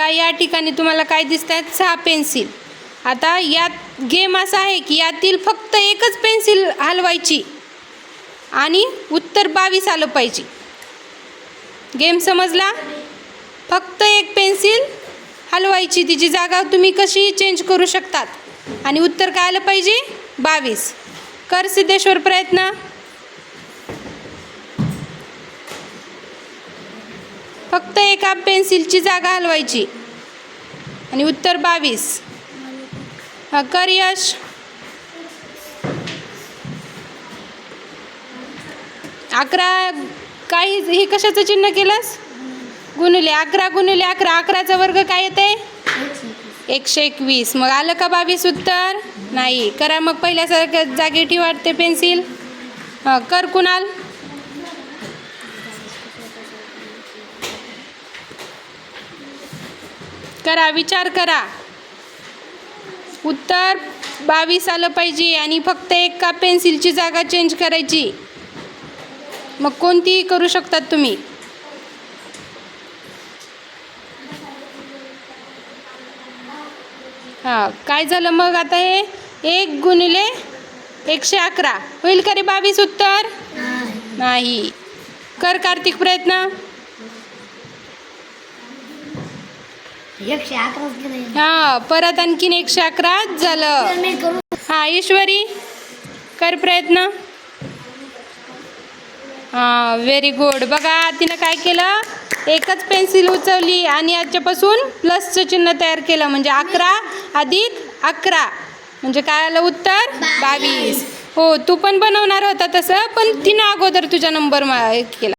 का या ठिकाणी तुम्हाला काय दिसत आहेत सहा पेन्सिल. आता यात गेम असा आहे की यातील फक्त एकच पेन्सिल हलवायची आणि उत्तर बावीस आलं पाहिजे. गेम समजला? फक्त एक पेन्सिल हलवायची. तिची जागा तुम्ही कशी चेंज करू शकतात? आणि उत्तर काय आलं पाहिजे? बावीस. कर सिद्धेश्वर प्रयत्न. फक्त एका पेन्सिलची जागा हलवायची. आणि उत्तर बावीस. हा कर यश. अकरा काही हे कशाचं चिन्ह केलंस? गुणले अकरा गुणले अकरा. अकराचा वर्ग काय येते? एकशे एकवीस. मग आलं का बावीस उत्तर? नाही. करा मग पहिल्यासारख्या जागेठी ठेवाटते पेन्सिल. हां कर कुणाल? करा विचार करा. उत्तर बावीस आलं पाहिजे आणि फक्त एका पेन्सिलची जागा चेंज करायची. मग कोणतीही करू शकतात तुम्ही. हां काय झालं मग आता हे? एक गुणिले एकशे अकरा. होईल का रे बावीस उत्तर? नाही. कर कार्तिक प्रयत्न. एकशे अकराच गेले हां परत आणखीन एकशे अकरा झालं. मी करू. हां ईश्वरी कर प्रयत्न. हां व्हेरी गुड बघा तिनं काय केलं? एकच पेन्सिल उचवली आणि याच्यापासून प्लसचं चिन्ह तयार केलं. म्हणजे अकरा अधिक अकरा. म्हणजे काय आलं उत्तर? बावीस. हो तू पण बनवणार होता तसं पण तिनं अगोदर तुझा नंबर मा केला.